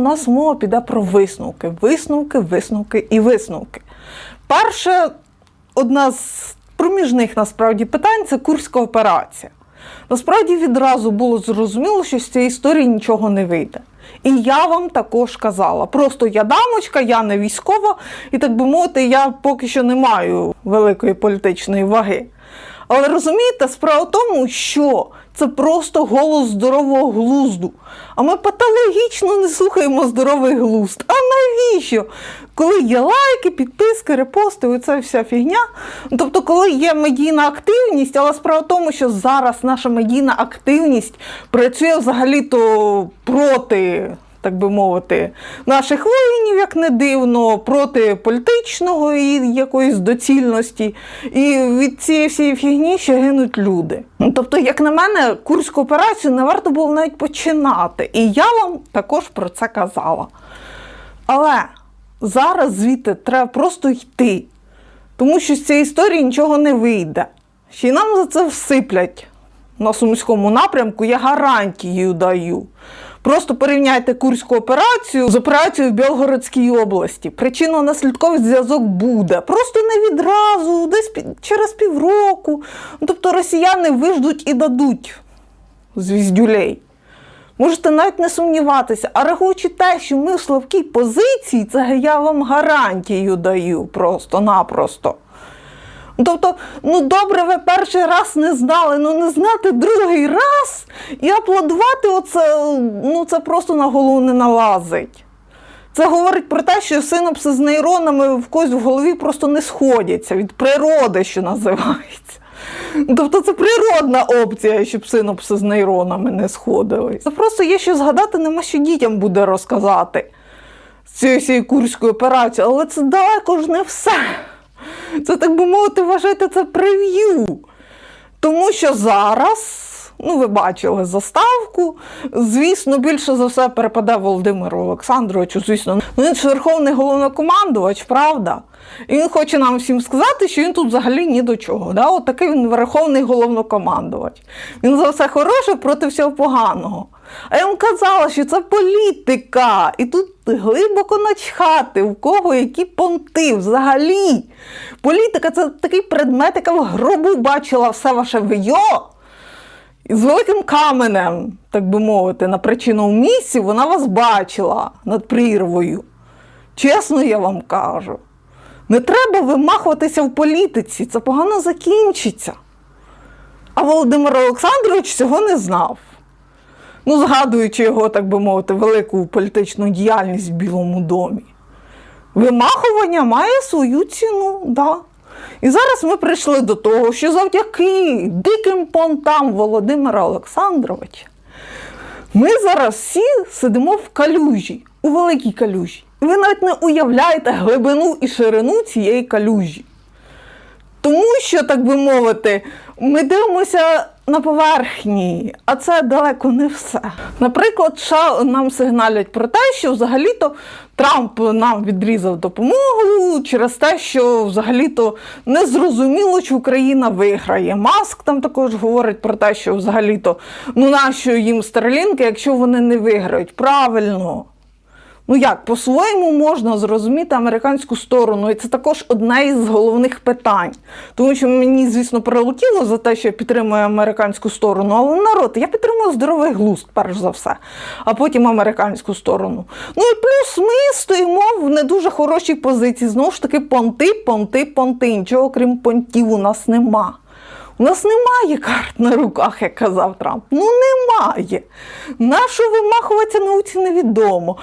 У нас мова піде про висновки. Висновки, висновки і висновки. Перше, одна з проміжних насправді питань це Курська операція. Насправді відразу було зрозуміло, що з цієї історії нічого не вийде. І я вам також казала. Просто я дамочка, я не військова, і так би мовити, я поки що не маю великої політичної ваги. Але розумієте, справа в тому, що це просто голос здорового глузду. А ми патологічно не слухаємо здоровий глузд. А навіщо? Коли є лайки, підписки, репости, оця вся фігня. Тобто, коли є медійна активність, але справа в тому, що зараз наша медійна активність працює взагалі-то проти. Так би мовити, наших воїнів, як не дивно, проти політичного і якоїсь доцільності. І від цієї всієї фігні ще гинуть люди. Ну, Тобто, як на мене, курську операцію не варто було навіть починати. І я вам також про це казала. Але зараз звідти треба просто йти. Тому що з цієї історії нічого не вийде. Ще й нам за це всиплять на Сумському напрямку, я гарантію даю. Просто порівняйте Курську операцію з операцією в Білгородській області. Причинно-наслідковий зв'язок буде. Просто не відразу, десь через півроку. Тобто росіяни виждуть і дадуть звіздюлей. Можете навіть не сумніватися, а рахуючи те, що ми в слабкій позиції, це я вам гарантію даю просто-напросто. Тобто, ну добре, ви перший раз не знали, ну не знати другий раз і аплодувати оце, ну це просто на голову не налазить. Це говорить про те, що синапси з нейронами в когось в голові просто не сходяться від природи, що називається. Тобто це природна опція, щоб синапси з нейронами не сходились. Це просто є що згадати, нема що дітям буде розказати з цієї курської операції, але це далеко ж не все. Це, так би мовити, вважайте, це прев'ю. Тому що зараз, ну ви бачили заставку, звісно, більше за все перепаде Володимиру Олександровичу, звісно. Ну, він ж верховний головнокомандувач, правда? І він хоче нам всім сказати, що він тут взагалі ні до чого. Да? От такий він верховний головнокомандувач. Він за все хороше проти всього поганого. А я вам казала, що це політика. І тут глибоко начхати, в кого які понти взагалі. Політика це такий предмет, яка в гробу бачила все ваше вийо. З великим каменем, так би мовити, на причинному місці вона вас бачила над прірвою. Чесно, я вам кажу. Не треба вимахуватися в політиці, це погано закінчиться. А Володимир Олександрович цього не знав. Ну, згадуючи його, так би мовити, велику політичну діяльність в Білому домі. Вимахування має свою ціну, да. І зараз ми прийшли до того, що завдяки диким понтам Володимира Олександровича ми зараз всі сидимо в калюжі, у великій калюжі. І ви навіть не уявляєте глибину і ширину цієї калюжі. Тому що, так би мовити, ми дивимося на поверхні, а це далеко не все. Наприклад, США нам сигналять про те, що взагалі-то Трамп нам відрізав допомогу через те, що взагалі-то не зрозуміло, чи Україна виграє. Маск там також говорить про те, що взагалі-то ну нащо їм старлінки, якщо вони не виграють. Правильно. Ну як, по-своєму можна зрозуміти американську сторону, і це також одне із головних питань. Тому що мені, звісно, прилетіло за те, що я підтримую американську сторону, але народ, я підтримую здоровий глузд, перш за все, а потім американську сторону. Ну і плюс ми стоїмо в не дуже хорошій позиції. Знову ж таки, понти, понти, понти. Нічого крім понтів у нас нема. У нас немає карт на руках, як казав Трамп. Ну немає. Нащо вимахуватися науці невідомо.